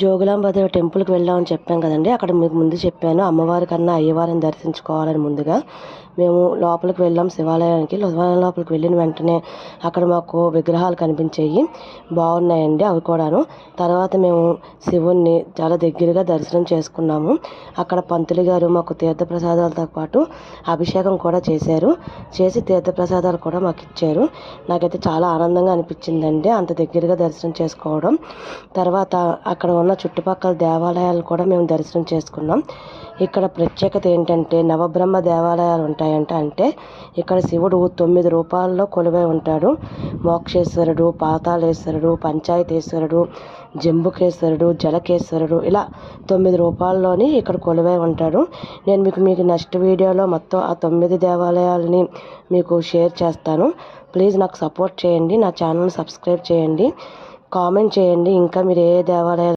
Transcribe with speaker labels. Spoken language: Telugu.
Speaker 1: జోగులాంబదేవి టెంపుల్కి వెళ్ళామని చెప్పాం కదండి. అక్కడ మీకు ముందు చెప్పాను అమ్మవారి కన్నా అయ్యవారిని దర్శించుకోవాలని ముందుగా. మేము లోపలికి వెళ్ళాం శివాలయానికి. శివాలయం లోపలికి వెళ్ళిన వెంటనే అక్కడ మాకు విగ్రహాలు కనిపించాయి. బాగున్నాయండి అవి కూడాను. తర్వాత మేము శివుణ్ణి చాలా దగ్గరగా దర్శనం చేసుకున్నాము. అక్కడ పంతులు గారు మాకు తీర్థప్రసాదాలతో పాటు అభిషేకం కూడా చేశారు. చేసి తీర్థప్రసాదాలు కూడా మాకు ఇచ్చారు. నాకైతే చాలా ఆనందంగా అనిపించిందండి అంత దగ్గరగా దర్శనం చేసుకోవడం. తర్వాత అక్కడ ఉన్న ఉన్న చుట్టుపక్కల దేవాలయాలు కూడా మేము దర్శనం చేసుకున్నాం. ఇక్కడ ప్రత్యేకత ఏంటంటే నవబ్రహ్మ దేవాలయాలు ఉంటాయంట అంటే ఇక్కడ శివుడు తొమ్మిది రూపాల్లో కొలువై ఉంటాడు. మోక్షేశ్వరుడు పాతాళేశ్వరుడు పంచాయతేశ్వరుడు జంబుకేశ్వరుడు జలకేశ్వరుడు ఇలా తొమ్మిది రూపాల్లోని ఇక్కడ కొలువై ఉంటాడు. నేను మీకు మీకు నెక్స్ట్ వీడియోలో మొత్తం ఆ తొమ్మిది దేవాలయాలని మీకు షేర్ చేస్తాను. ప్లీజ్ నాకు సపోర్ట్ చేయండి నా ఛానల్ సబ్స్క్రైబ్ చేయండి కామెంట్ చేయండి. ఇంకా మీరు ఏ దేవాలయాలు